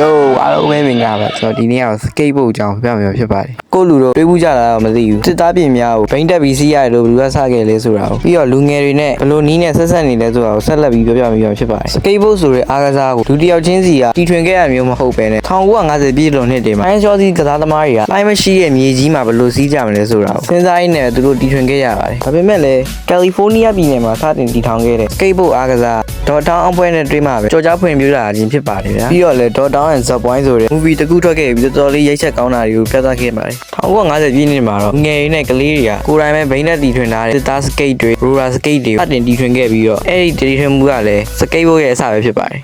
Yo အားလုံးပဲမင်္ဂလာပါကျွန်တော်ဒီနေ့က skateboard အကြောင်းပြပြမှာဖြစ်ပါတယ် ကိုလူတို့တွေးဘူးကြတာတော့မသိဘူးစစ်သားပြင်များကိုဘိန်းတက်ပြီးစီးရတယ်လို့ဘယ်သူကစခဲ့လဲဆိုတာကိုပြီးတော့လူငယ်တွေနဲ့ဘယ်လိုနီးနဲ့ဆက်ဆက်နေလဲဆိုတာကိုဆက်လက်ပြီးပြောပြမိမှာဖြစ်ပါတယ် skateboard ဆိုတဲ့အားကစားကိုလူတစ်ယောက်ချင်းစီကတီထွင်ခဲ့ရမျိုးမဟုတ်ပဲနဲ့1950ပြည့်လွန်နှစ်တွေမှာအိုင်းရှော့စီကစားသမားတွေကလိုင်းမရှိတဲ့မြေကြီးမှာဘယ်လိုစီးကြမလဲဆိုတာကိုစဉ်းစားရင်းနဲ့သူတို့တီထွင်ခဲ့ရပါတယ်ဒါပေမဲ့လည်းကယ်လီဖိုးနီးယားပြည်နယ်မှာစတင်တည်ထောင်ခဲ့တဲ့ skateboard အားကစားဒေါ်တောင်းအဖွဲနဲ့တွေ့မှပဲကြော်ကြားဖွင့်ပြတာခြင်းဖြစ်ပါတယ်ဗျာပြီးတော့လည်းဒေါ်တောင်း and zap point ဆိုတဲ့ movie တစ်ခုထွက်ခဲ့ပြီးတော်တော်လေးရိုက်ချက်ကောင်းတာတွေကိုပြသခဲ့ပါတယ်1950ပြည့်နှစ်မှာတော့ငယ်ရင်းနဲ့ကလေးတွေကကိုယ်တိုင်ပဲဘိန်းနဲ့တီထွင်ထားတဲ့စစ်သား skate တွေ roller skate တွေစတင်တီထွင်ခဲ့ပြီးတော့အဲ့ဒီတီထွင်မှုကလည်း skateboard ရဲ့အစပဲဖြစ်ပါတယ်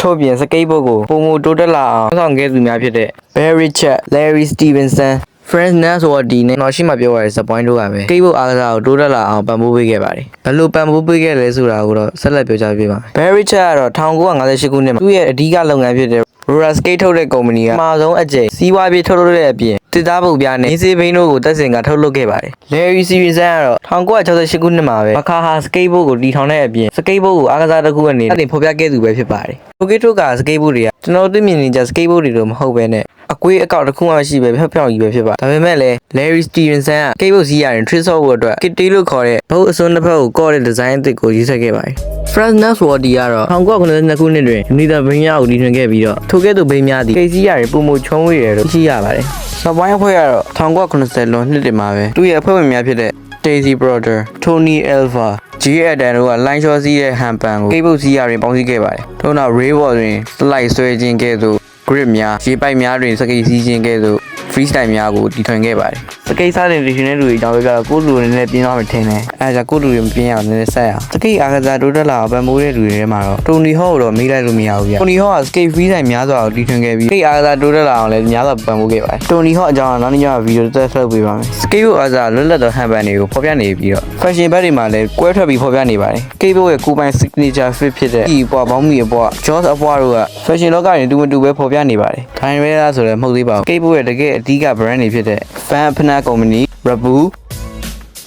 ထို့ပြင် skateboard ကိုပုံမတိုးတက်လာအောင်ဆောင်ခဲ့သူများဖြစ်တဲ့ Barry Chat, Larry Stevenson, Franz Naswadi နဲ့တော့ရှိမှပြောရတဲ့ zap point တို့ကပဲ skateboard အားကစားကိုတိုးတက်လာအောင်ပံ့ပိုးပေးခဲ့ပါတယ်။ဘယ်လိုပံ့ပိုးပေးခဲ့လဲဆိုတာကိုတော့ဆက်လက်ပြောကြားပေးပါမယ်။ Barry Chat ကတော့1958ခုနှစ်မှာသူ့ရဲ့အဓိကလုပ်ငန်းဖြစ်တဲ့ roller skate ထုတ်တဲ့ကုမ္ပဏီကအမှာဆုံးအကျိန်စီးပွားပြေထုတ်လုပ်တဲ့အပြင် တစ်သားပုတ်ပြားနဲ့အေးစေးဘိန်းတို့ကိုတက်စင်ကထုတ်လုပ်ခဲ့ပါတယ်။ Larry Stevenson ကတော့1968ခုနှစ်မှာပဲမခါဟာ skateboard ကိုတီထောင်တဲ့အပြင် skateboard ကိုအားကစားတစ်ခုအနေနဲ့အတင်ဖော်ပြခဲ့သူပဲဖြစ်ပါတယ်။ Toki Tok က skateboard တွေကကျွန်တော်တို့မြင်နေကြ skateboard တွေလို့မဟုတ်ပဲနဲ့အကွေးအကောက်တစ်ခုမှမရှိပဲဖျောက်ဖျောက်ကြီးပဲဖြစ်ပါဒါပေမဲ့လည်း Larry Stevenson က skateboard စီးရရင် trick ဆော့ဖို့အတွက် kitty လို့ခေါ်တဲ့ဘုတ်အစွန်းတစ်ဖက်ကိုကော့တဲ့ design အသစ်ကိုရေးဆက်ခဲ့ပါတယ်။ Franz Naswadi ကတော့1992ခုနှစ်တွင် Unita ဘိန်းများကိုတီထွင်ခဲ့ပြီးတော့ထိုကဲ့သို့ဘိန်းများသည်ကိစီးရရင်ပုံမချုံးဝေတယ်လို့သိရှိရပါတယ်။ စပိုင်းအဖွဲ့ကတော့1990လွန်နှစ်တွေမှာပဲသူ့ရဲ့အဖွဲ့ဝင်များဖြစ်တဲ့ Daisy Brother, Tony Alva, G Adam တို့က line shot စီးတဲ့ဟန်ပန်ကို skateboard စီးရတွင်ပေါင်းစည်းခဲ့ပါတယ်။ထို့နောက် Railboard တွင် slide ဆွဲခြင်းကဲ့သို့ grip များရေပိုက်များတွင်စကိတ်စီးခြင်းကဲ့သို့ freestyle များကိုတည်ထွင်ခဲ့ပါတယ်။စကိတ်စားတဲ့တည်ထွင်တဲ့လူတွေအကြောင်းပြောပြတော့ကိုယ့်လူတွေနဲ့ပြင်းသွားမှထင်တယ်။အဲဒါကြောင့်ကိုယ့်လူတွေမပြင်းအောင်နည်းနည်းဆက်ရအောင်။စကိတ်အားကစားတိုးတက်လာအောင်ပံ့ပိုးတဲ့လူတွေထဲမှာတော့ Tony Hawk ကိုတော့မေးလိုက်လို့မရဘူးဗျ။ Tony Hawk က skate freestyle များစွာကိုတည်ထွင်ခဲ့ပြီး skate အားကစားတိုးတက်လာအောင်လည်းများစွာပံ့ပိုးခဲ့ပါတယ်။ Tony Hawk အကြောင်းကနောက်နေ့ကျမှဗီဒီယိုတစ်သက်ဆက်ပေးပါမယ်။ skateboard အားကစားလွတ်လပ်သောဟန်ပန်တွေကိုဖော်ပြနေပြီးတော့ fashion ဘက်တွေမှာလည်းကွဲထွက်ပြီးဖော်ပြနေပါတယ်။ skateboard ရဲ့ကိုယ်ပိုင် signature fit ဖြစ်တဲ့ဒီပွားပေါင်းမီအပွား Jaws အပွားတို့က fashion လောကတွင်တူမတူပဲဖော်ပြနေပါတယ်။ဒါရင်ပဲလားဆိုတော့မဟုတ်သေးပါဘူး။ skateboard ရဲ့တကယ်အဓိက brand တွေဖြစ်တဲ့ Fan Fnac Company, Rabu,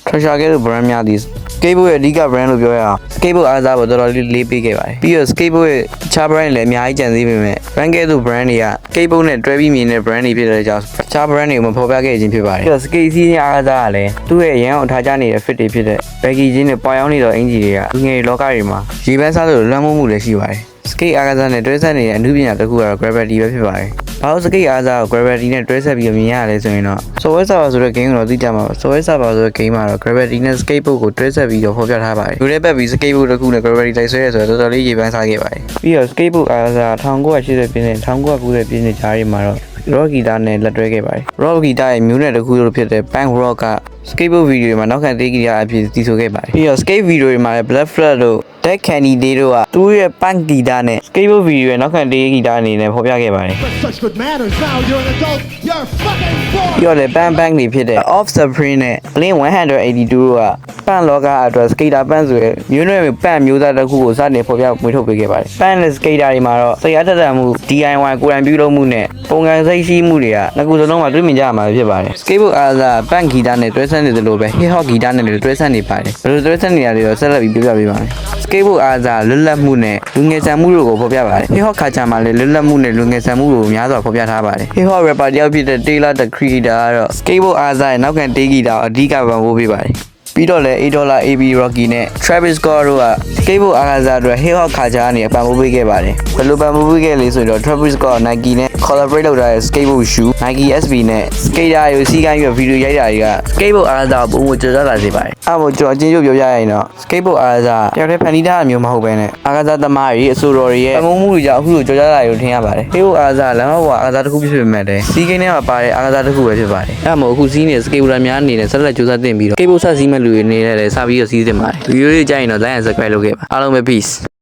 Treasure ကဲ့သို့ brand များသည် skateboard ရဲ့အဓိက brand လို့ပြောရအောင် skateboard အားကစားပေါ်တော်တော်လေးလေးပေးခဲ့ပါတယ်။ပြီးတော့ skateboard ရဲ့အခြား brand တွေလည်းအများကြီးကြံစည်ပေမဲ့ brand ကဲ့သို့ brand တွေက skateboard နဲ့တွဲပြီးမြင်တဲ့ brand တွေဖြစ်တဲ့ကြောင့်အခြား brand တွေကိုမဖော်ပြခဲ့ခြင်းဖြစ်ပါတယ်။ပြီးတော့ skate စီးခြင်းအားကစားကလည်းသူ့ရဲ့ရန်အောင်ထားကြနေတဲ့ fit တွေဖြစ်တဲ့ baggy ခြင်းနဲ့ပွာရောင်းနေသောအင်ဂျီတွေကလူငယ်တွေလောကတွေမှာရေပန်းစားလို့လွှမ်းမိုးမှုလည်းရှိပါတယ်။ skate အားကစားနဲ့တွဲဆက်နေတဲ့အမှုပညာတစ်ခုကတော့ gravity ပဲဖြစ်ပါတယ်။ ဘာလို့ skate အားကစားကို gravity နဲ့တွဲဆက်ပြီးမြင်ရလဲဆိုရင်တော့ Software Server ဆိုတဲ့ game ကိုတော့သိကြမှာပါ။ Software Server ဆိုတဲ့ game မှာတော့ gravity နဲ့ skateboard ကိုတွဲဆက်ပြီးတော့ဖော်ပြထားပါတယ်။လူတွေပတ်ပြီး skateboard တစ်ခုနဲ့ gravity တိုက်ဆွဲရဆိုတော့တော်တော်လေးရေပန်းစားခဲ့ပါတယ်။ပြီးတော့ skateboard အားကစား1980ပြည့်နဲ့1990ပြည့်နှစ်ကြားတွေမှာတော့ rock guitar နဲ့လက်တွဲခဲ့ပါတယ်။ rock guitar ရဲ့မျိုးနွယ်တစ်ခုလိုဖြစ်တဲ့ punk rock က skateboard video တွေမှာနောက်ခံသေး guitar အဖြစ်တည်ဆိုခဲ့ပါတယ်။ပြီးတော့ skate video တွေမှာလည်း Black Flag တို့ Dead Candy Day တို့ကသူ့ရဲ့ punk guitar နဲ့ skateboard video ရဲ့နောက်ခံသေး guitar အနေနဲ့ဖော်ပြခဲ့ပါတယ်။ But such good manners. Now you're an adult. You're fucking bored. ပြီးတော့လည်း bang bang တွေဖြစ်တဲ့ off supreme နဲ့ link 182တို့ကပန့်လောကအတွက် skater ပန့်ဆိုရယ်မျိုးနွယ်ပန့်မျိုးသားတစ်ခုကိုစတင်ဖော်ပြမွေးထုတ်ပေးခဲ့ပါတယ်ပန့်နဲ့ skater တွေမှာတော့စိတ်အားတက်တန်မှု DIY ကိုယ်တိုင်ပြုလုပ်မှုနဲ့ပုံစံစိတ်ရှိမှုတွေကနှစ်ခုစလုံးမှာတွေ့မြင်ကြရမှာဖြစ်ပါတယ် skateboard အားစားပန့်ဂီတာနဲ့တွဲဆက်နေသလိုပဲ hip hop ဂီတာနဲ့လည်းတွဲဆက်နေပါတယ်ဘယ်လိုတွဲဆက်နေရလဲတော့ဆက်လက်ပြီးပြောပြပေးပါမယ် skateboard အားစားလွတ်လပ်မှုနဲ့လူငယ်ဆန်မှုတို့ကိုဖော်ပြပါတယ် hip hop ခါချာမှာလည်းလွတ်လပ်မှုနဲ့လူငယ်ဆန်မှုတို့ကိုများစွာဖော်ပြထားပါတယ် hip hop rapper တယောက်ဖြစ်တဲ့ Taylor the Creator ကတော့ skateboard အားစားရဲ့နောက်ခံတေးဂီတာကိုအဓိကပံ့ပိုးပေးပါတယ်ပြီးတော့လည်း8 dollar AB Rocky နဲ့ Travis Scott တို့က skateboard အားကစားအတွက် hip hop ခါချာကနေပံ့ပိုးပေးခဲ့ပါတယ်ဘယ်လိုပံ့ပိုးပေးခဲ့လဲဆိုတော့ Travis Scott Nike နဲ့ collaborate လုပ်ထားတဲ့ skateboard shoe Nike SB နဲ့ skater ကိုစီးကိုင်းပြီးဗီဒီယိုရိုက်တာတွေက skateboard အားကစားကိုပုံမကျော်ကြလာစေပါတယ်အဲ့မို့ကျွန်တော်အချင်းချုပ်ပြောပြရရင်တော့ skateboard အားကစားတယောက်တည်းဖန်တီးထားတာမျိုးမဟုတ်ဘဲနဲ့အားကစားသမားတွေအဆိုတော်တွေရဲ့ပံ့ပိုးမှုတွေကြောင့်အခုလိုကျော်ကြလာရုံထင်ရပါတယ် skateboard အားကစားလမ်းမပေါ်အားကစားတစ်ခုဖြစ်ပေမဲ့လည်းစီးကိန်းထဲမှာပါတဲ့အားကစားတစ်ခုပဲဖြစ်ပါတယ်အဲ့မို့အခုစီးနေတဲ့ skateboarder များအနေနဲ့ဆက်လက်ကြိုးစားတင်ပြီးတော့ skateboard ဆက်စီးမဲ့လူတွေအနေနဲ့လည်းစပြီးတော့စီးတင်ပါတယ်ဗီဒီယိုလေးကြိုက်ရင်တော့ like and subscribe လုပ်ခဲ့ပါအားလုံးပဲ peace